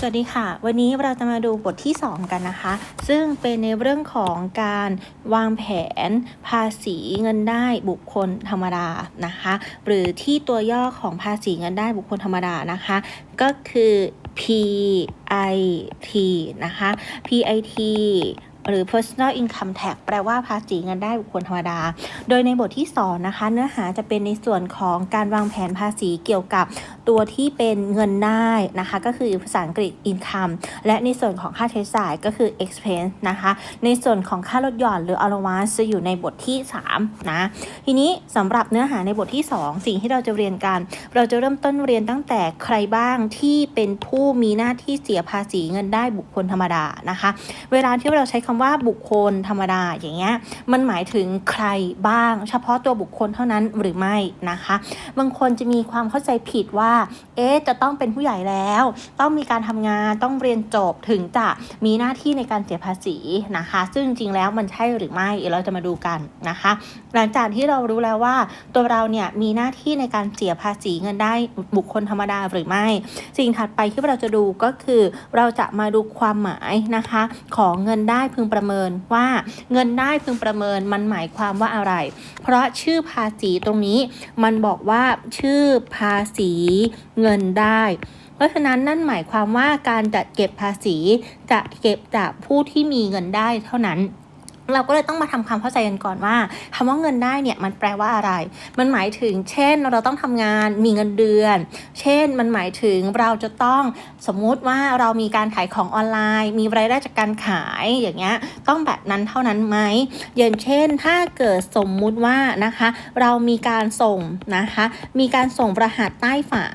สวัสดีค่ะ วันนี้เราจะมาดูบทที่ 2 กันนะคะ ซึ่งเป็นในเรื่องของการวางแผนภาษีเงินได้บุคคลธรรมดานะคะ หรือที่ตัวย่อของภาษีเงินได้บุคคลธรรมดานะคะ ก็คือ PIT นะคะ PIT หรือ personal income tax แปลว่าภาษีเงินได้บุคคลธรรมดา โดยในบทที่2นะคะเนื้อหาจะเป็นในส่วนของการวางแผนภาษีเกี่ยวกับตัวที่เป็นเงินได้นะคะก็คือภาษาอังกฤษ income และในส่วนของค่าใช้จ่ายก็คือ expense นะคะในส่วนของค่าลดหย่อนหรือ allowance จะอยู่ในบทที่3นะทีนี้สำหรับเนื้อหาในบทที่ 2 สิ่งที่เราจะเรียนกัน เราจะเริ่มต้นเรียนตั้งแต่ใครบ้างที่เป็นผู้มีหน้าที่เสียภาษีเงินได้บุคคลธรรมดานะคะ เวลาที่เราใช้คำว่าบุคคลธรรมดาอย่างเงี้ยมันหมายถึงใครบ้าง เฉพาะตัวบุคคลเท่านั้นหรือไม่นะคะ บางคนจะมีความเข้าใจผิดว่า เอ๊ะจะต้องเป็นผู้ใหญ่แล้ว ต้องมีการทำงานต้องเรียนจบถึงจะมีหน้าที่ในการเสียภาษีนะคะ ซึ่งจริงแล้วมันใช่หรือไม่เราจะมาดูกันนะคะ หลังจากที่เรารู้แล้วว่า ตัวเราเนี่ยมีหน้าที่ในการเสียภาษีเงินได้บุคคลธรรมดาหรือไม่ สิ่งถัดไปที่เราจะดูก็คือ เราจะมาดูความหมายนะคะ ของเงินได้พึงประเมินว่าเงินได้พึงประเมินมันหมายความว่าอะไร เพราะชื่อภาษีตรงนี้มันบอกว่าชื่อภาษีเงินได้ เพราะฉะนั้นนั่นหมายความว่าการจัดเก็บภาษีจะเก็บจากผู้ที่มีเงินได้เท่านั้น เราก็เลยต้องมาทำความเข้าใจกันก่อนว่าคำว่าเงินได้เนี่ยมันแปลว่าอะไร มันหมายถึง เช่น เราต้องทำงานมีเงินเดือน เช่น มันหมายถึงเราจะต้องสมมุติว่าเรามีการขายของออนไลน์ มีรายได้จากการขายอย่างเงี้ยต้องแบบนั้นเท่านั้นไหมอย่างเช่น ถ้าเกิดสมมุติว่านะคะ เรามีการส่งนะคะ มีการส่งรหัสใต้ฝา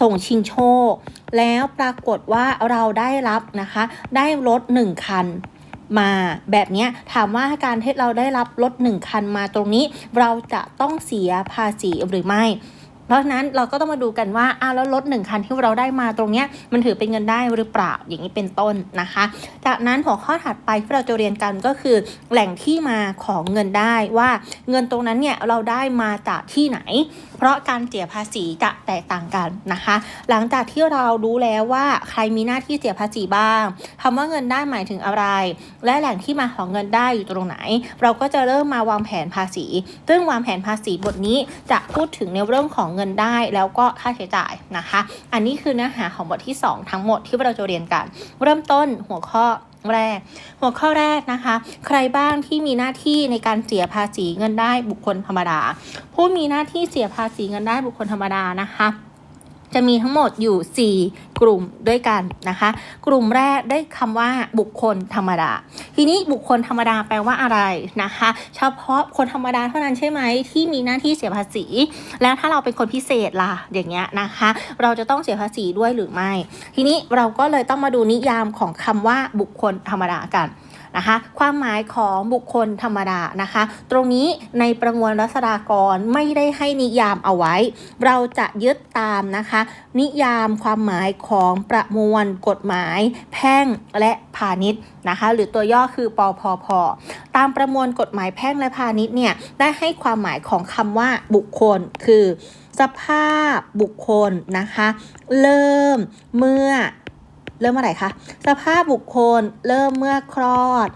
ส่งชิงโชค แล้วปรากฏว่าเราได้รับนะคะ ได้รถหนึ่งคัน มาแบบนี้ถามว่าการที่เราได้รับรถหนึ่งคันมาตรงนี้ เราจะต้องเสียภาษีหรือไม่ เพราะนั้นเราก็ต้องมาดูกันว่าอ้าวแล้วรถหนึ่งคันที่เราได้มาตรงเนี้ยมันถือเป็นเงินได้หรือเปล่าอย่างนี้เป็นต้นนะคะ จากนั้นหัวข้อถัดไปที่เราจะเรียนกันก็คือ แหล่งที่มาของเงินได้ว่าเงินตรงนั้นเนี่ยเราได้มาจากที่ไหน เพราะการเสียภาษีจะแตกต่างกันนะคะ หลังจากที่เรารู้แล้วว่าใครมีหน้าที่เสียภาษีบ้างคำว่าเงินได้หมายถึงอะไร และแหล่งที่มาของเงินได้อยู่ตรงไหน เราก็จะเริ่มมาวางแผนภาษี ซึ่งวางแผนภาษีบทนี้จะพูดถึงในเรื่องของเงินได้แล้วก็ค่าใช้จ่ายนะคะ อันนี้คือเนื้อหาของบทที่ 2 ทั้งหมดที่เราจะเรียนกัน เริ่มต้นหัวข้อแรก หัวข้อแรกนะคะ ใครบ้างที่มีหน้าที่ในการเสียภาษีเงินได้บุคคลธรรมดา ผู้มีหน้าที่เสียภาษีเงินได้บุคคลธรรมดานะคะ จะมีทั้งหมดอยู่ 4 กลุ่มด้วยกันนะคะ กลุ่มแรกได้คำว่าบุคคลธรรมดา ทีนี้บุคคลธรรมดาแปลว่าอะไรนะคะ เฉพาะคนธรรมดาเท่านั้นใช่ไหมที่มีหน้าที่เสียภาษี แล้วถ้าเราเป็นคนพิเศษล่ะอย่างเงี้ยนะคะ เราจะต้องเสียภาษีด้วยหรือไม่ ทีนี้เราก็เลยต้องมาดูนิยามของคำว่าบุคคลธรรมดากัน นะคะ ความหมายของบุคคลธรรมดานะคะ ตรงนี้ในประมวลรัษฎากรไม่ได้ให้นิยามเอาไว้ เราจะยึดตามนะคะ นิยามความหมายของประมวลกฎหมาย แพ่งและพาณิชย์นะคะ หรือตัวย่อคือปอพอพอตามประมวลกฎหมายแพ่งและพาณิชย์เนี่ยได้ให้ความหมายของคำว่าบุคคลคือสภาพบุคคลนะคะ เริ่มเมื่อ เริ่มเมื่อไหร่คะ สภาพบุคคลเริ่มเมื่อคลอด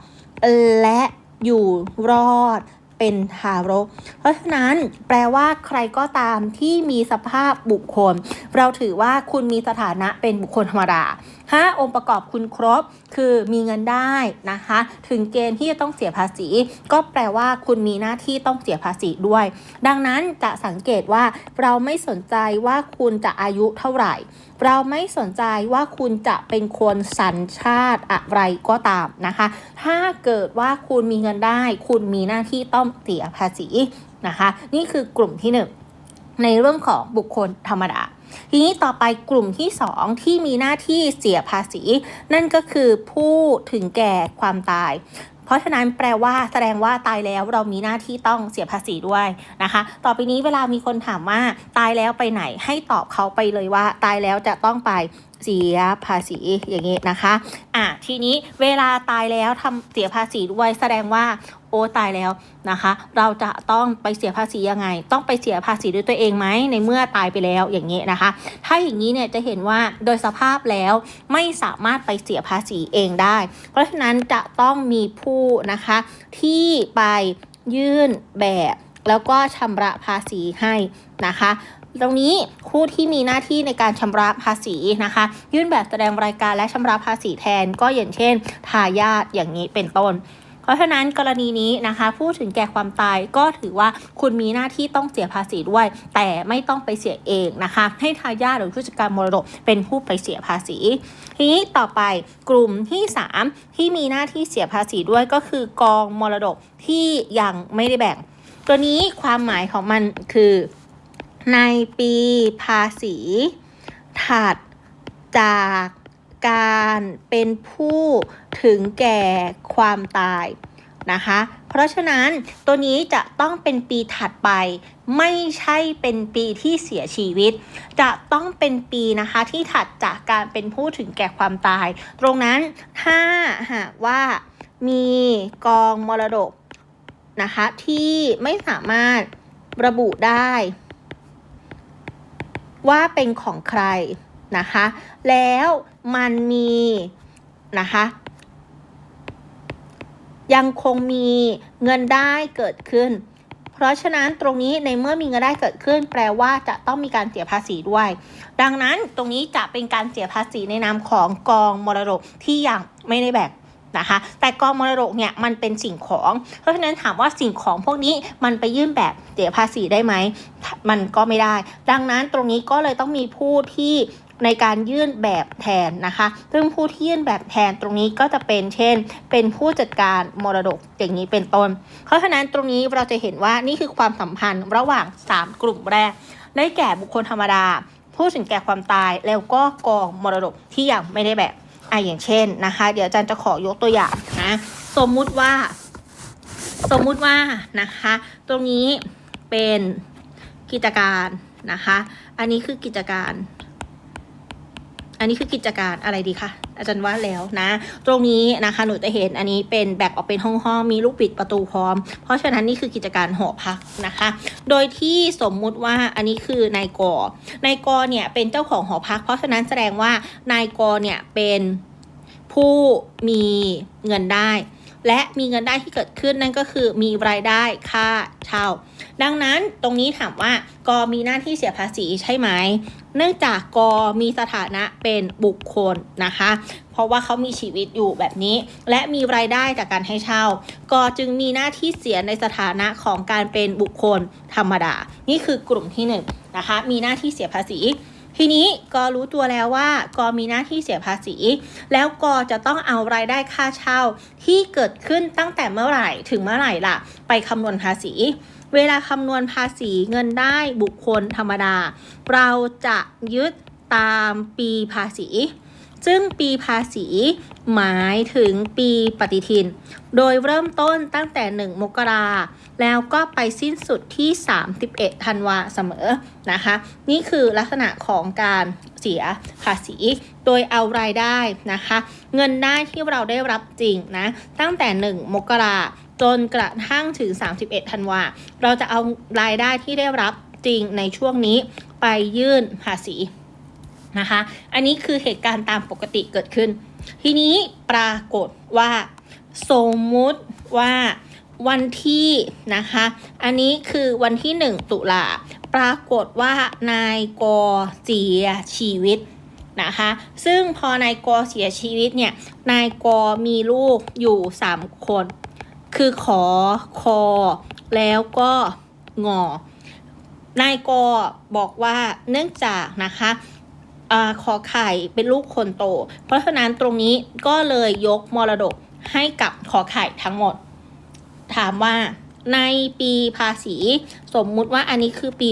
และอยู่รอดเป็นทารก เพราะฉะนั้นแปลว่าใครก็ตามที่มีสภาพบุคคล เราถือว่าคุณมีสถานะเป็นบุคคลธรรมดาถ้าองค์ประกอบคุณครบ คือมีเงินได้นะคะ ถึงเกณฑ์ที่จะต้องเสียภาษี ก็แปลว่าคุณมีหน้าที่ต้องเสียภาษีด้วย ดังนั้นจะสังเกตว่าเราไม่สนใจว่าคุณจะอายุเท่าไหร่ เราไม่สนใจว่าคุณจะเป็นคนสัญชาติอะไรก็ตามนะคะ ถ้าเกิดว่าคุณมีเงินได้ คุณมีหน้าที่ต้องเสียภาษีนะคะ นี่คือกลุ่มที่หนึ่งในเรื่องของบุคคลธรรมดา ทีนี้ต่อไปกลุ่มที่ 2 ที่มีหน้าที่เสียภาษี นั่นก็คือผู้ถึงแก่ความตาย เพราะฉะนั้นแปลว่าแสดงว่าตายแล้วเรามีหน้าที่ต้องเสียภาษีด้วยนะคะ ต่อไปนี้เวลามีคนถามว่าตายแล้วไปไหนให้ตอบเขาไปเลยว่า ตายแล้วจะต้องไป เสียภาษีอย่างนี้นะคะ อะทีนี้เวลาตายแล้วทำเสียภาษีด้วยแสดงว่าโอ้ตายแล้วนะคะ เราจะต้องไปเสียภาษียังไง ต้องไปเสียภาษีด้วยตัวเองไหมในเมื่อตายไปแล้วอย่างนี้นะคะ ถ้าอย่างนี้เนี่ยจะเห็นว่าโดยสภาพแล้วไม่สามารถไปเสียภาษีเองได้ เพราะฉะนั้นจะต้องมีผู้นะคะที่ไปยื่นแบบแล้วก็ชำระภาษีให้นะคะ ตรงนี้ผู้ที่มีหน้าที่ในการชำระภาษีนะคะ ยื่นแบบแสดงรายการและชำระภาษีแทน ก็อย่างเช่น ทายาทอย่างนี้เป็นต้นเพราะฉะนั้นกรณีนี้นะคะพูดถึงแก่ความตายก็ถือว่าคุณมีหน้าที่ต้องเสียภาษีด้วย แต่ไม่ต้องไปเสียเองนะคะ ให้ทายาทหรือผู้จัดการมรดกเป็นผู้ไปเสียภาษี ทีนี้ต่อไปกลุ่มที่ 3 ที่มีหน้าที่เสียภาษีด้วยก็คือกองมรดกที่ยังไม่ได้แบ่ง ตัวนี้ความหมายของมันคือ ในปีภาษีถัดจากการเป็นผู้ถึงแก่ความตายนะคะ เพราะฉะนั้นตัวนี้จะต้องเป็นปีถัดไป ไม่ใช่เป็นปีที่เสียชีวิต จะต้องเป็นปีนะคะที่ถัดจากการเป็นผู้ถึงแก่ความตาย ตรงนั้นถ้าหากว่ามีกองมรดกนะคะที่ไม่สามารถระบุได้ ว่าเป็นของใครนะคะ แล้วมันมีนะคะยังคงมีเงินได้เกิดขึ้น เพราะฉะนั้นตรงนี้ในเมื่อมีเงินได้เกิดขึ้น แปลว่าจะต้องมีการเสียภาษีด้วย ดังนั้นตรงนี้จะเป็นการเสียภาษีในนามของกองมรดกที่ยังไม่ได้แบ่ง นะคะ แต่กองมรดกเนี่ยมันเป็นสิ่งของ เพราะฉะนั้นถามว่าสิ่งของพวกนี้มันไปยื่นแบบเสียภาษีได้ไหม มันก็ไม่ได้ ดังนั้นตรงนี้ก็เลยต้องมีผู้ที่ในการยื่นแบบแทนนะคะ ซึ่งผู้ที่ยื่นแบบแทนตรงนี้ก็จะเป็นเช่น เป็นผู้จัดการมรดกอย่างนี้เป็นต้น เพราะฉะนั้นตรงนี้เราจะเห็นว่านี่คือความสัมพันธ์ระหว่าง 3 กลุ่มแรก ได้แก่บุคคลธรรมดา ผู้ถึงแก่ความตายแล้วก็กองมรดกที่ยังไม่ได้แบบ อะอย่างเช่นนะคะ เดี๋ยวอาจารย์จะขอยกตัวอย่างนะสมมุติว่า สมมุติว่านะคะ ตรงนี้เป็นกิจการนะคะ อันนี้คือกิจการ อันนี้คือกิจการอะไรดีคะอาจารย์ว่าแล้วนะ ตรงนี้นะคะหนูจะเห็นอันนี้เป็นแบ่งออกเป็นห้องห้องๆมีลูกปิดประตูพร้อม เพราะฉะนั้นนี่คือกิจการหอพักนะคะ โดยที่สมมุติว่าอันนี้คือนายกนายกเนี่ยเป็นเจ้าของหอพัก เพราะฉะนั้นแสดงว่านายกเนี่ยเป็นผู้มีเงินได้ และมีเงินได้ที่เกิดขึ้นนั่นก็คือมีรายได้ค่าเช่า ดังนั้นตรงนี้ถามว่ากมีหน้าที่เสียภาษีใช่ไหม เนื่องจากกมีสถานะเป็นบุคคลนะคะ เพราะว่าเขามีชีวิตอยู่แบบนี้ และมีรายได้จากการให้เช่ากจึงมีหน้าที่เสียในสถานะของการเป็นบุคคลธรรมดา นี่คือกลุ่มที่หนึ่งนะคะมีหน้าที่เสียภาษี ทีนี้กอรู้ตัวแล้วว่ากอมีหน้าที่เสียภาษี แล้วกอจะต้องเอารายได้ค่าเช่าที่เกิดขึ้นตั้งแต่เมื่อไหร่ถึงเมื่อไหร่ล่ะ ไปคำนวณภาษี เวลาคำนวณภาษีเงินได้บุคคลธรรมดา เราจะยึดตามปีภาษี ซึ่งปีภาษีหมายถึงปีปฏิทิน โดยเริ่มต้นตั้งแต่ 1 มกราแล้วก็ไปสิ้นสุดที่ 31 ธันวาเสมอนะคะ นี่คือลักษณะของการเสียภาษี โดยเอารายได้นะคะ เงินได้ที่เราได้รับจริงนะ ตั้งแต่ 1 มกราจนกระทั่งถึง 31 ธันวา เราจะเอารายได้ที่ได้รับจริงในช่วงนี้ไปยื่นภาษี นะคะ อันนี้คือเหตุการณ์ตามปกติเกิดขึ้น ทีนี้ปรากฏว่า สมมุติว่าวันที่นะคะ อันนี้คือวันที่ 1 ตุลาปรากฏว่านายกอเสียชีวิตนะคะ ซึ่งพอนายกอเสียชีวิตเนี่ย นายกอมีลูกอยู่ 3 คน คือขอคอ แล้วก็งอ นายกอบอกว่าเนื่องจากนะคะ อขอไข่เป็นลูกคนโต เพราะฉะนั้นตรงนี้ก็เลยยกมรดกให้กับขอไข่ทั้งหมด ถามว่าในปีภาษีสมมุติว่าอันนี้คือปี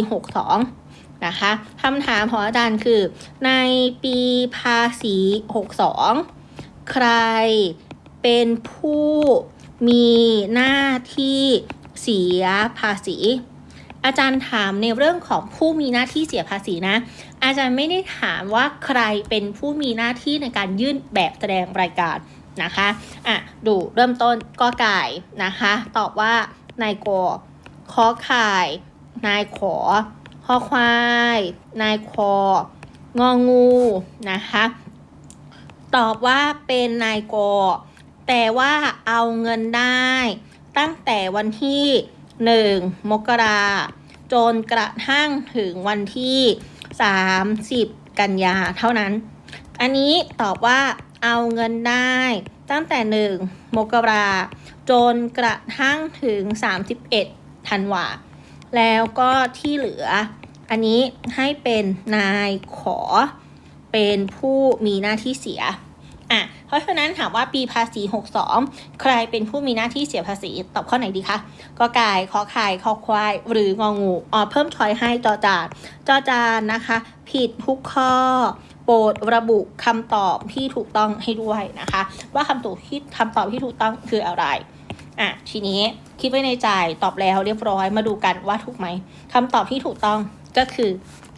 62 นะคะคำถามของอาจารย์คือ ในปีภาษี 62 ใครเป็นผู้มีหน้าที่เสียภาษี อาจารย์ถามในเรื่องของผู้มีหน้าที่เสียภาษีนะ อาจารย์ไม่ได้ถามว่าใครเป็นผู้มีหน้าที่ในการยื่นแบบแสดงรายการนะคะอะดูเริ่มต้นกอไก่นะคะ ตอบว่านายกขอไข่นายขอขอควาย นายคององูนะคะ ตอบว่าเป็นนายกแต่ว่าเอาเงินได้ ตั้งแต่วันที่ 1 มกราจนกระทั่งถึงวันที่ 30 กันยาเท่านั้น อันนี้ตอบว่าเอาเงินได้ตั้งแต่ 1 มกราจนกระทั่งถึง 31 ธันวา แล้วก็ที่เหลือ อันนี้ให้เป็นนายขอเป็นผู้มีหน้าที่เสีย อะเพราะฉะนั้นถามว่าปีภาษี 62 ใครเป็นผู้มีหน้าที่เสียภาษีตอบข้อไหนดีคะกอไก่ขอไข่ขอควาย หรืององูอ๋อเพิ่มชอยให้จอจานจอจานนะคะ ผิดทุกข้อโปรดระบุคำตอบที่ถูกต้องให้ด้วยนะคะ ว่าคำตอบที่คำตอบที่ถูกต้องคืออะไรอะทีนี้คิดไว้ในใจตอบแล้วเรียบร้อยมาดูกันว่าถูกไหมคำตอบที่ถูกต้องก็คือ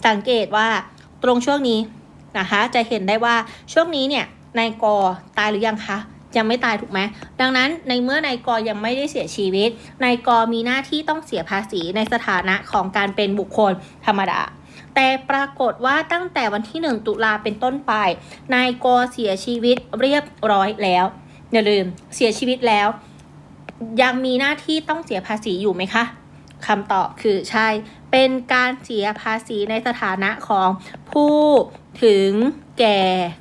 สังเกตว่าตรงช่วงนี้นะคะ จะเห็นได้ว่าช่วงนี้เนี่ย นายกอตายหรือยังคะยังไม่ตายถูกไหมดังนั้นในเมื่อนายกยังไม่ได้เสียชีวิตนายกมีหน้าที่ต้องเสียภาษีในสถานะของการเป็นบุคคลธรรมดา แต่ปรากฏว่าตั้งแต่วันที่ 1 ตุลาเป็นต้นไป นายกเสียชีวิตเรียบร้อยแล้ว อย่าลืมเสียชีวิตแล้ว ยังมีหน้าที่ต้องเสียภาษีอยู่ไหมคะคำตอบคือใช่ เป็นการเสียภาษีในสถานะของผู้ถึงแก่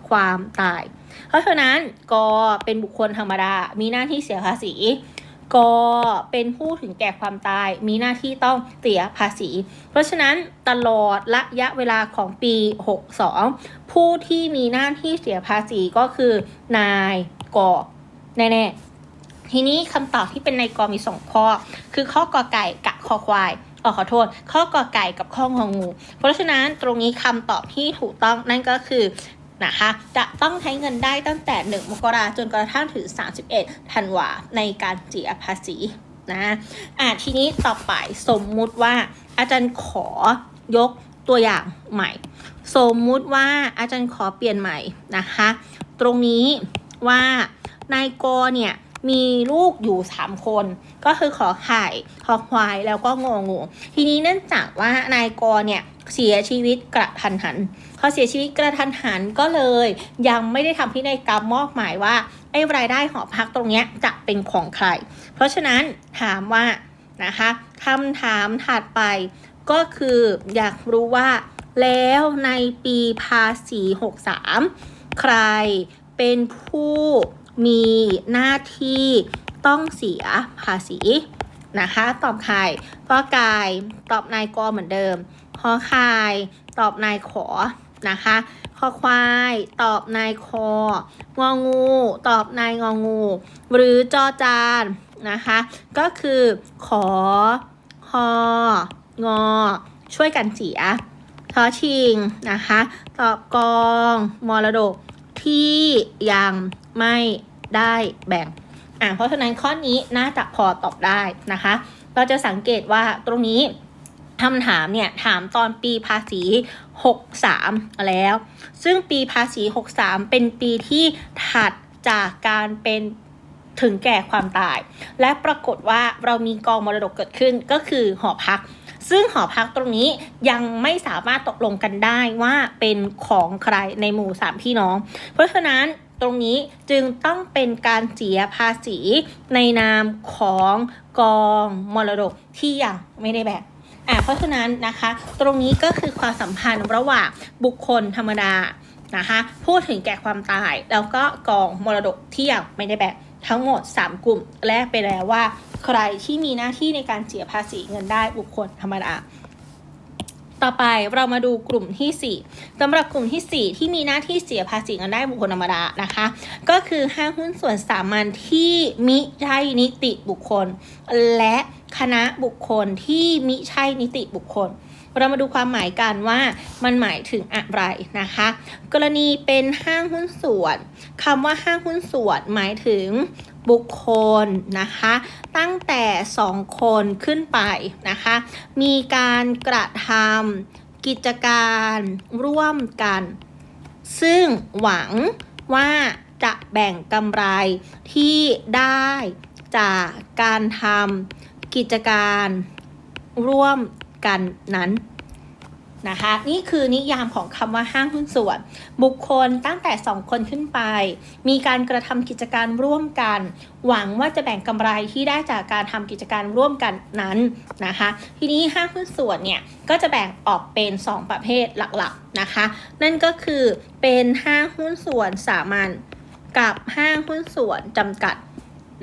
ความตาย ราะฉะนั้นกเป็นบุคคลธรรมดา มีหน้าที่เสียภาษีกเป็นผู้ถึงแก่ความตาย มีหน้าที่ต้องเสียภาษี เพราะฉะนั้นตลอดระยะเวลาของปี 62 ผู้ที่มีหน้าที่เสียภาษีก็คือนายกแน่ๆทีนี้คำตอบที่เป็นในกอมีสองข้อ คือข้อกอไก่กับคอควายอ๋อขอโทษ ข้อกอไก่กับข้ององู เพราะฉะนั้นตรงนี้คำตอบที่ถูกต้องนั่นก็คือ นะคะจะต้องใช้เงินได้ตั้งแต่ 1 มกราจนกระทั่งถึง 31 ธันวาในการเสียภาษีนะอะทีนี้ต่อไปสมมุติว่าอาจารย์ขอยกตัวอย่างใหม่ สมมุติว่าอาจารย์ขอเปลี่ยนใหม่นะคะ ตรงนี้ว่านายกเนี่ย มีลูกอยู่ 3 คน ก็คือขอไข่ขอควายแล้วก็งองู ทีนี้เนื่องจากว่านายกรเนี่ยเสียชีวิตกระทันหันพอเสียชีวิตกระทันหันก็เลย ยังไม่ได้ทำพินัยกรรมมอบหมายว่าไอ้รายได้หอพักตรงเนี้ยจะเป็นของใคร เพราะฉะนั้นถามว่านะคะคำถามถัดไปก็คืออยากรู้ว่าแล้วในปีภาษี 63 ใครเป็นผู้ มีหน้าที่ต้องเสียภาษีนะคะ ตอบไข่ก็กายตอบนายกอเหมือนเดิมขอไข่ตอบนายขอนะคะคอควาย ตอบนายคององู ตอบนายงองู หรือจอจานนะคะ ก็คือขอฮองอ ช่วยกันเสียทอชิงนะคะ ตอบกองมรดก ที่ยังไม่ได้แบ่งอ่าเพราะฉะนั้นข้อนี้น่าจะพอตอบได้นะคะ เราจะสังเกตว่าตรงนี้คำถามเนี่ยถามตอนปีภาษี 63 แล้ว ซึ่งปีภาษี 63 เป็นปีที่ถัดจากการเป็นถึงแก่ความตาย และปรากฏว่าเรามีกองมรดกเกิดขึ้นก็คือหอพัก ซึ่งหอพักตรงนี้ยังไม่สามารถตกลงกันได้ว่าเป็นของใครในหมู่สามพี่น้อง เพราะฉะนั้นตรงนี้จึงต้องเป็นการเสียภาษีในนามของกองมรดกที่ยังไม่ได้แบ่งอะเพราะฉะนั้นนะคะ ตรงนี้ก็คือความสัมพันธ์ระหว่างบุคคลธรรมดานะคะพูดถึงแก่ความตายแล้วก็กองมรดกที่ยังไม่ได้แบ่ง ทั้งหมด 3 กลุ่มแรกไปแล้วว่า ใครที่มีหน้าที่ในการเสียภาษีเงินได้บุคคลธรรมดาต่อไปเรามาดูกลุ่มที่ 4สำหรับกลุ่มที่ 4 ที่มีหน้าที่เสียภาษีเงินได้บุคคลธรรมดานะคะ ก็คือห้างหุ้นส่วนสามัญที่มิใช่นิติบุคคล และคณะบุคคลที่มิใช่นิติบุคคล เรามาดูความหมายกันว่ามันหมายถึงอะไรนะคะ กรณีเป็นห้างหุ้นส่วนคำว่าห้างหุ้นส่วนหมายถึงบุคคลนะคะ ตั้งแต่ 2 คนขึ้นไปนะคะ มีการกระทำกิจการร่วมกัน ซึ่งหวังว่าจะแบ่งกำไรที่ได้จากการทำกิจการร่วม กันนั้นนะคะนี่คือนิยามของคำว่าห้างหุ้นส่วน บุคคลตั้งแต่ 2 คนขึ้นไป มีการกระทำกิจการร่วมกัน หวังว่าจะแบ่งกำไรที่ได้จากการทำกิจการร่วมกันนั้นนะคะทีนี้ห้างหุ้นส่วนเนี่ยก็จะแบ่งออกเป็น 2 ประเภทหลักๆนะคะนั่นก็คือเป็นห้างหุ้นส่วนสามัญกับห้างหุ้นส่วนจำกัด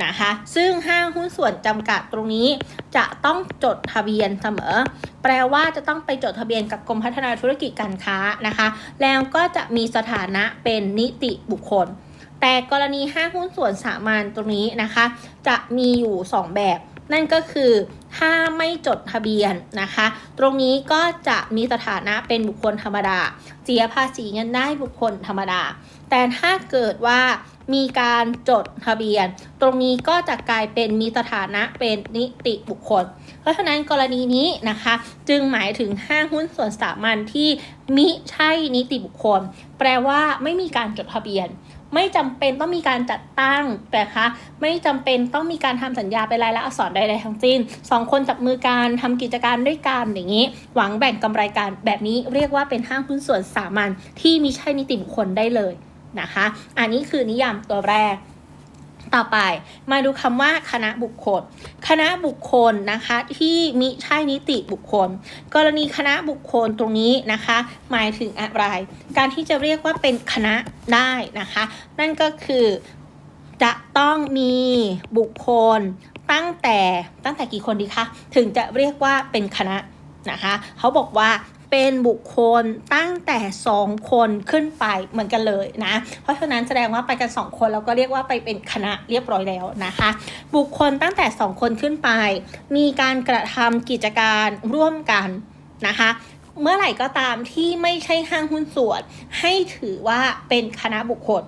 นะคะซึ่งห้างหุ้นส่วนจำกัดตรงนี้ จะต้องจดทะเบียนเสมอ แปลว่าจะต้องไปจดทะเบียนกับกรมพัฒนาธุรกิจการค้านะคะ แล้วก็จะมีสถานะเป็นนิติบุคคล แต่กรณีห้างหุ้นส่วนสามัญตรงนี้นะคะ จะมีอยู่ 2 แบบ นั่นก็คือถ้าไม่จดทะเบียนนะคะ ตรงนี้ก็จะมีสถานะเป็นบุคคลธรรมดา เสียภาษีเงินได้บุคคลธรรมดา แต่ถ้าเกิดว่ามีการจดทะเบียน ตรงนี้ก็จะกลายเป็นมีสถานะเป็นนิติบุคคล เพราะฉะนั้นกรณีนี้นะคะ จึงหมายถึงห้างหุ้นส่วนสามัญที่มิใช่นิติบุคคล แปลว่าไม่มีการจดทะเบียน ไม่จำเป็นต้องมีการจัดตั้งแต่คะไม่จำเป็นต้องมีการทำสัญญาเป็นลายลักษณ์อักษรใดๆทั้งสิ้นสองคนจับมือการทำกิจการด้วยกันอย่างนี้ หวังแบ่งกำไรกันแบบนี้เรียกว่าเป็นห้างหุ้นส่วนสามัญที่มิใช่นิติบุคคลได้เลยนะคะ อันนี้คือนิยามตัวแรก ต่อไปมาดูคำว่าคณะบุคคล คณะบุคคลนะคะที่มิใช่นิติบุคคล กรณีคณะบุคคลตรงนี้นะคะ หมายถึงอะไร การที่จะเรียกว่าเป็นคณะได้นะคะ นั่นก็คือจะต้องมีบุคคลตั้งแต่ตั้งแต่กี่คนดีคะถึงจะเรียกว่าเป็นคณะนะคะ เขาบอกว่า เป็นบุคคลตั้งแต่ 2 คนขึ้นไปเหมือนกันเลยนะ เพราะฉะนั้นแสดงว่าไปกัน 2 คนแล้วก็เรียกว่าไปเป็นคณะเรียบร้อยแล้วนะคะ บุคคลตั้งแต่ 2 คนขึ้นไป มีการกระทำกิจการร่วมกันนะคะเมื่อไหร่ก็ตามที่ไม่ใช่ห้างหุ้นส่วน ให้ถือว่าเป็นคณะบุคคล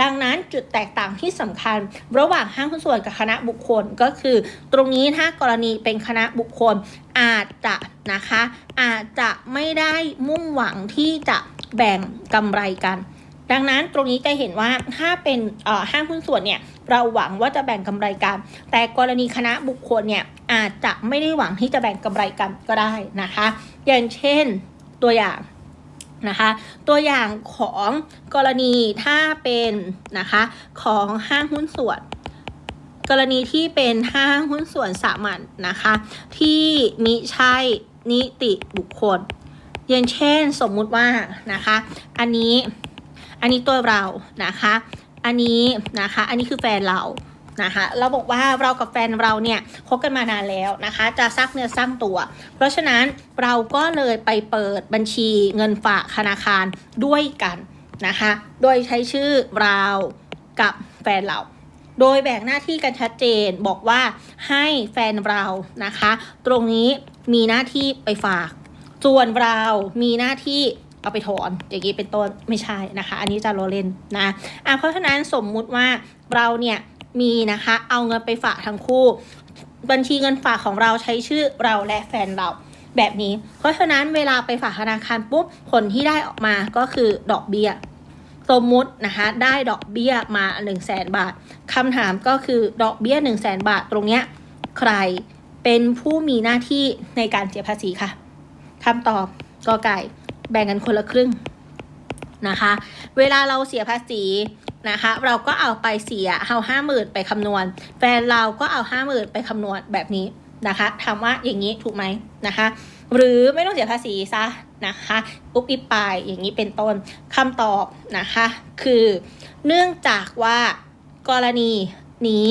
ดังนั้นจุดแตกต่างที่สำคัญ ระหว่างห้างหุ้นส่วนกับคณะบุคคลก็คือ ตรงนี้ถ้ากรณีเป็นคณะบุคคลอาจจะนะคะ อาจจะไม่ได้มุ่งหวังที่จะแบ่งกำไรกัน ดังนั้นตรงนี้จะเห็นว่าถ้าเป็นห้างหุ้นส่วนเนี่ยเราหวังว่าจะแบ่งกำไรกัน แต่กรณีคณะบุคคลเนี่ยอาจจะไม่ได้หวังที่จะแบ่งกำไรกันก็ได้นะคะ อย่างเช่นตัวอย่าง นะคะ ตัวอย่างของกรณีถ้าเป็นนะคะของห้างหุ้นส่วน กรณีที่เป็นห้างหุ้นส่วนสามัญนนะคะ ที่มิใช่นิติบุคคลอย่างเช่นสมมุติว่านะคะ อันนี้อันนี้ตัวเรานะคะ อันนี้นะคะ อันนี้คือแฟนเรา นะคะเราบอกว่าเรากับแฟนเราเนี่ยคบกันมานานแล้วนะคะ จะสร้างเนื้อสร้างตัว เพราะฉะนั้นเราก็เลยไปเปิดบัญชีเงินฝากธนาคารด้วยกันนะคะ โดยใช้ชื่อเรากับแฟนเรา โดยแบ่งหน้าที่กันชัดเจนบอกว่าให้แฟนเรานะคะ ตรงนี้มีหน้าที่ไปฝาก ส่วนเรามีหน้าที่เอาไปถอนอย่างนี้เป็นต้นไม่ใช่นะคะ อันนี้จะโรเล่นนะอะเพราะฉะนั้นสมมุติว่าเราเนี่ย มีนะคะ เอาเงินไปฝากทั้งคู่ บัญชีเงินฝากของเราใช้ชื่อเราและแฟนเราแบบนี้ เพราะฉะนั้นเวลาไปฝากธนาคารปุ๊บผลที่ได้ออกมาก็คือดอกเบี้ย สมมุตินะคะได้ดอกเบี้ยมา 1 0 0 0 0แสนบาทคำถามก็คือดอกเบี้ย 1 0 0 0 0แสนบาทตรงเนี้ยใครเป็นผู้มีหน้าที่ในการเสียภาษีค่ะคำตอบกอไก่แบ่งกันคนละครึ่งนะคะ เวลาเราเสียภาษี นะคะ เราก็เอาไปเสียเอาห้าหมื่นไปคำนวณ แฟนเราก็เอาห้าหมื่นไปคำนวณแบบนี้นะคะถามว่าอย่างนี้ถูกไหมนะคะ หรือไม่ต้องเสียภาษีซะนะคะอุบอิบไปอย่างนี้เป็นต้นคำตอบนะคะ คือเนื่องจากว่ากรณีนี้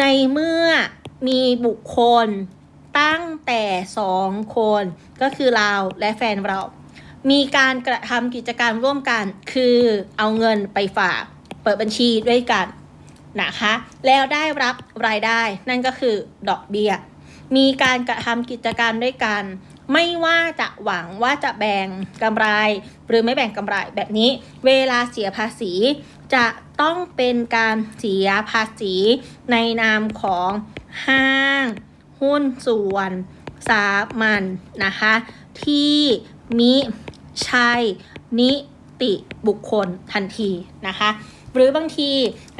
ในเมื่อมีบุคคลตั้งแต่สองคนก็คือเราและแฟนเรา มีการกระทำกิจการร่วมกัน คือเอาเงินไปฝากเปิดบัญชีด้วยกันนะคะ แล้วได้รับรายได้นั่นก็คือดอกเบี้ย มีการกระทำกิจการด้วยกัน ไม่ว่าจะหวังว่าจะแบ่งกำไร หรือไม่แบ่งกำไรแบบนี้ เวลาเสียภาษีจะต้องเป็นการเสียภาษีในนามของห้าง หุ้นส่วนสามัญนะคะ ที่ มิใช่นิติบุคคลทันทีนะคะ หรือบางที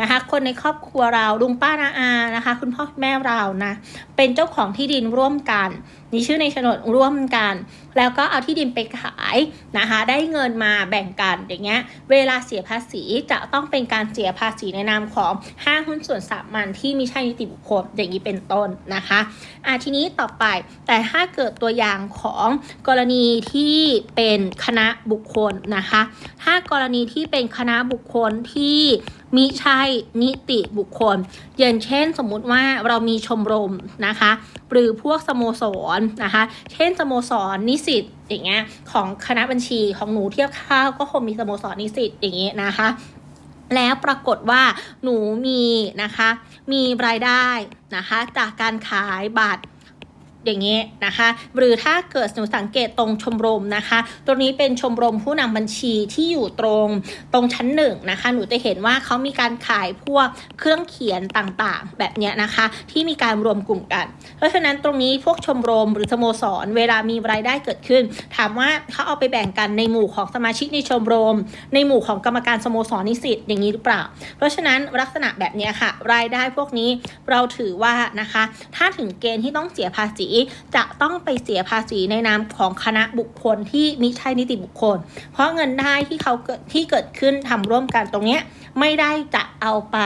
นะคะ คนในครอบครัวเราลุงป้านาอานะคะ คุณพ่อแม่เรานะเป็นเจ้าของที่ดินร่วมกันมีชื่อในโฉนดร่วมกัน แล้วก็เอาที่ดินไปขายนะคะ ได้เงินมาแบ่งกันอย่างเงี้ย เวลาเสียภาษีจะต้องเป็นการเสียภาษีในนามของห้างหุ้นส่วนสามัญที่ไม่ใช่นิติบุคคลอย่างนี้เป็นต้นนะคะอะทีนี้ต่อไปแต่ถ้าเกิดตัวอย่างของกรณีที่เป็นคณะบุคคลนะคะ ถ้ากรณีที่เป็นคณะบุคคลที่ มิใช่นิติบุคคล อย่างเช่นสมมุติว่าเรามีชมรมนะคะ หรือพวกสโมสรนะคะ เช่นสโมสรนิสิตอย่างเงี้ยของคณะบัญชีของหนูเทียบข้าวก็คงมีสโมสรนิสิตอย่างเงี้ยนะคะ แล้วปรากฏว่าหนูมีนะคะ มีรายได้นะคะ จากการขายบัตร อย่างเงี้ยนะคะ หรือถ้าเกิดหนูสังเกตตรงชมรมนะคะ ตรงนี้เป็นชมรมผู้นำบัญชีที่อยู่ตรงตรงชั้นหนึ่งนะคะ หนูจะเห็นว่าเขามีการขายพวกเครื่องเขียนต่างๆ แบบเนี้ยนะคะ ที่มีการรวมกลุ่มกัน เพราะฉะนั้นตรงนี้พวกชมรมหรือสโมสร เวลามีรายได้เกิดขึ้น ถามว่าเขาเอาไปแบ่งกันในหมู่ของสมาชิกในชมรม ในหมู่ของกรรมการสโมสรนิสิตอย่างนี้หรือเปล่า เพราะฉะนั้นลักษณะแบบเนี้ยค่ะ รายได้พวกนี้เราถือว่านะคะ ถ้าถึงเกณฑ์ที่ต้องเสียภาษีจะต้องไปเสียภาษีในนามของคณะบุคคลที่มิใช่นิติบุคคล เพราะเงินได้ที่เขาเกิดที่เกิดขึ้นทำร่วมกันตรงเนี้ยไม่ได้จะเอาไป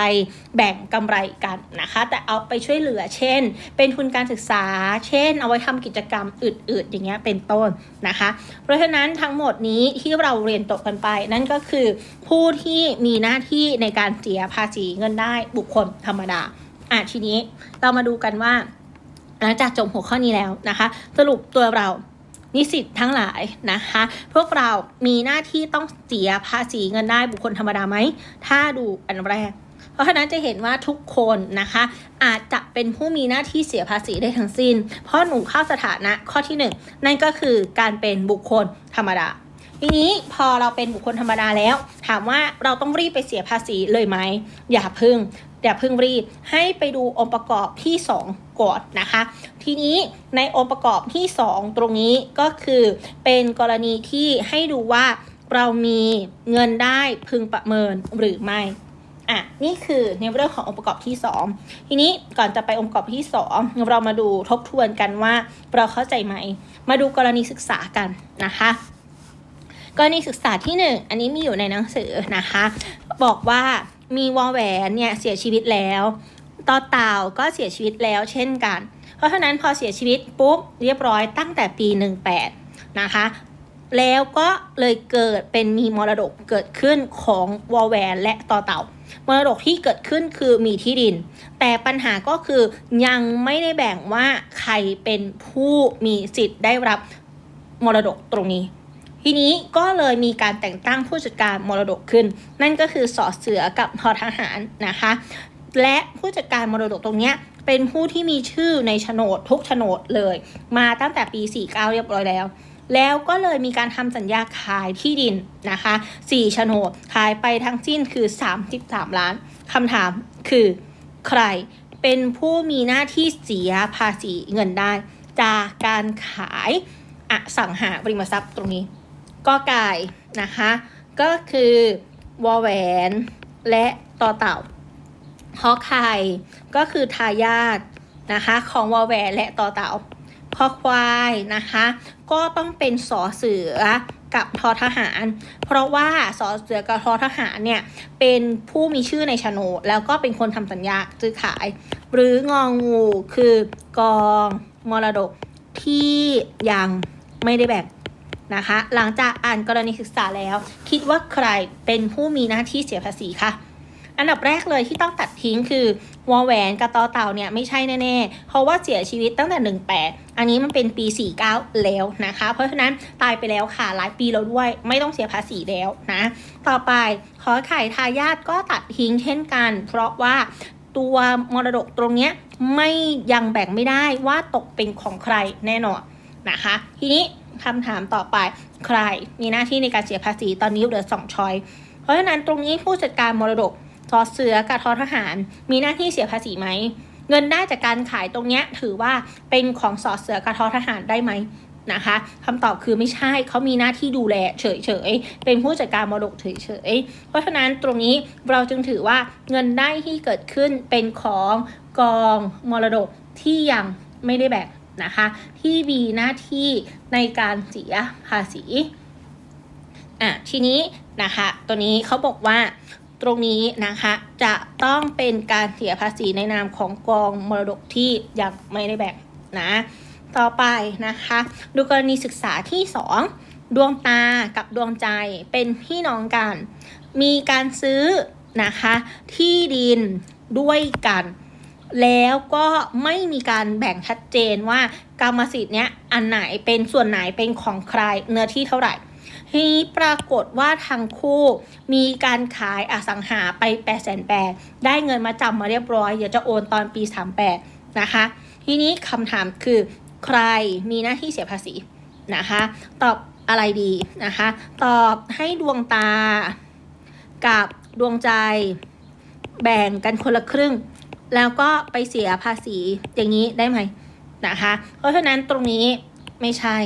แบ่งกำไรกันนะคะ แต่เอาไปช่วยเหลือเช่น เป็นทุนการศึกษา เช่น เอาไว้ทำกิจกรรมอื่น ๆ อย่างเงี้ยเป็นต้นนะคะ เพราะฉะนั้นทั้งหมดนี้ที่เราเรียนจบกันไป นั่นก็คือผู้ที่มีหน้าที่ในการเสียภาษีเงินได้บุคคลธรรมดาอะทีนี้เรามาดูกันว่า หลังจากจบหัวข้อนี้แล้วนะคะ สรุปตัวเรานิสิตทั้งหลายนะคะ พวกเรามีหน้าที่ต้องเสียภาษีเงินได้บุคคลธรรมดาไหม ถ้าดูอันแรก เพราะฉะนั้นจะเห็นว่าทุกคนนะคะ อาจจะเป็นผู้มีหน้าที่เสียภาษีได้ทั้งสิ้น เพราะหนูเข้าสถานะข้อที่หนึ่งนั่นก็คือการเป็นบุคคลธรรมดา ทีนี้พอเราเป็นบุคคลธรรมดาแล้ว ถามว่าเราต้องรีบไปเสียภาษีเลยไหม อย่าพึ่ง อย่าพึ่งรีบให้ไปดูองค์ประกอบที่ 2ก่อนนะคะ ทีนี้ในองค์ประกอบที่ 2 ตรงนี้ก็คือเป็นกรณีที่ให้ดูว่าเรามีเงินได้พึงประเมินหรือไม่อะนี่คือในเรื่องขององค์ประกอบที่ 2 ทีนี้ก่อนจะไปองค์ประกอบที่ 2 เรามาดูทบทวนกันว่าเราเข้าใจไหม มาดูกรณีศึกษากันนะคะกรณีศึกษาที่ 1 อันนี้มีอยู่ในหนังสือนะคะ บอกว่า มีวอลแหวนเนี่ยเสียชีวิตแล้วต่อเต่าก็เสียชีวิตแล้วเช่นกัน เพราะฉะนั้นพอเสียชีวิตปุ๊บเรียบร้อยตั้งแต่ปี 18 นะคะ แล้วก็เลยเกิดเป็นมีมรดกเกิดขึ้นของวอลแหวนและต่อเต่ามรดกที่เกิดขึ้นคือมีที่ดิน แต่ปัญหาก็คือยังไม่ได้แบ่งว่าใครเป็นผู้มีสิทธิ์ได้รับมรดกตรงนี้ ทีนี้ก็เลยมีการแต่งตั้งผู้จัดการมรดกขึ้น นั่นก็คือสอเสือกับทอทหารนะคะ และผู้จัดการมรดกตรงเนี้ยเป็นผู้ที่มีชื่อในโฉนดทุกโฉนดเลย มาตั้งแต่ปี 49 เรียบร้อยแล้ว แล้วก็เลยมีการทำสัญญาขายที่ดินนะคะ4โฉนดขายไปทั้งสิ้นคือ 33 ล้านคำถามคือใครเป็นผู้มีหน้าที่เสียภาษีเงินได้ จากการขายอสังหาริมทรัพย์ตรงนี้ ก็ไก่นะคะ ก็คือวอแหวนและต่อเต่าขอไข่ก็คือทายาทนะคะของวอแหวนและต่อเต่าคอควายนะคะก็ต้องเป็นสอเสือกับทอทหาร เพราะว่าสอเสือกับทอทหารเนี่ยเป็นผู้มีชื่อในโฉนดแล้วก็เป็นคนทำสัญญาซื้อขาย หรืององูคือกองมรดกที่ยังไม่ได้แบ่ง นะคะ หลังจากอ่านกรณีศึกษาแล้ว คิดว่าใครเป็นผู้มีหน้าที่เสียภาษีคะอันดับแรกเลยที่ต้องตัดทิ้งคือวอแหวนกับตอเต่าเนี่ยไม่ใช่แน่ๆ เพราะว่าเสียชีวิตตั้งแต่ 18 อันนี้มันเป็นปี 49 แล้วนะคะ เพราะฉะนั้นตายไปแล้วค่ะหลายปีแล้วด้วย ไม่ต้องเสียภาษีแล้วนะ ต่อไปขอไข่ทายาทก็ตัดทิ้งเช่นกัน เพราะว่าตัวมรดกตรงเนี้ยไม่ยังแบ่งไม่ได้ว่าตกเป็นของใครแน่นอนนะคะ ทีนี้ คำถามต่อไป ใครมีหน้าที่ในการเสียภาษีตอนนี้เหลือสองช้อยเพราะฉะนั้นตรงนี้ผู้จัดการมรดกทอเสือกับทอทหาร มีหน้าที่เสียภาษีไหมเงินได้จากการขายตรงนี้ถือว่าเป็นของสอเสือกับทอทหารได้ไหมนะคะคำตอบคือไม่ใช่เขามีหน้าที่ดูแลเฉยๆ เป็นผู้จัดการมรดกเฉยๆ เพราะฉะนั้นตรงนี้เราจึงถือว่าเงินได้ที่เกิดขึ้นเป็นของกองมรดกที่ยังไม่ได้แบ่ง นะคะ ที่มีหน้าที่ในการเสียภาษีอะทีนี้นะคะตัวนี้เขาบอกว่าตรงนี้นะคะจะต้องเป็นการเสียภาษีในนามของกองมรดกที่ยังไม่ได้แบ่งนะต่อไปนะคะ ดูกรณีศึกษาที่ 2 ดวงตากับดวงใจเป็นพี่น้องกัน มีการซื้อนะคะที่ดินด้วยกัน แล้วก็ไม่มีการแบ่งชัดเจนว่ากรรมสิทธิ์เนี้ยอันไหนเป็นส่วนไหนเป็นของใครเนื้อที่เท่าไหร่ทีนี้ปรากฏว่าทั้งคู่มีการขายอสังหาไป8ปดแสนแปดได้เงินมาจำมาเรียบร้อย เดี๋ยวจะโอนตอนปี 38 นะคะ ทีนี้คำถามคือใครมีหน้าที่เสียภาษีนะคะ ตอบอะไรดีนะคะ ตอบให้ดวงตากับดวงใจแบ่งกันคนละครึ่ง แล้วก็ไปเสียภาษีอย่างนี้ได้ไหมนะคะ เพราะฉะนั้นตรงนี้ไม่ใช่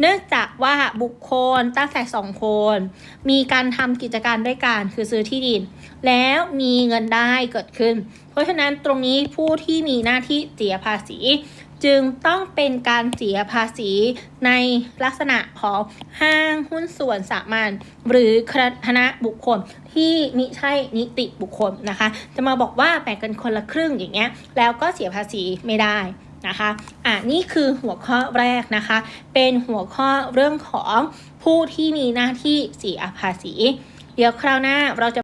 เนื่องจากว่าบุคคลตั้งแต่สองคน มีการทำกิจการด้วยกันคือซื้อที่ดิน แล้วมีเงินได้เกิดขึ้น เพราะฉะนั้นตรงนี้ผู้ที่มีหน้าที่เสียภาษี จึงต้องเป็นการเสียภาษีในลักษณะของห้างหุ้นส่วนสามัญหรือคณะบุคคลที่มิใช่นิติบุคคลนะคะ จะมาบอกว่าแบ่งกันคนละครึ่งอย่างเงี้ยแล้วก็เสียภาษีไม่ได้นะคะอะนี่คือหัวข้อแรกนะคะ เป็นหัวข้อเรื่องของผู้ที่มีหน้าที่เสียภาษี เดี๋ยวคราวหน้าเราจะ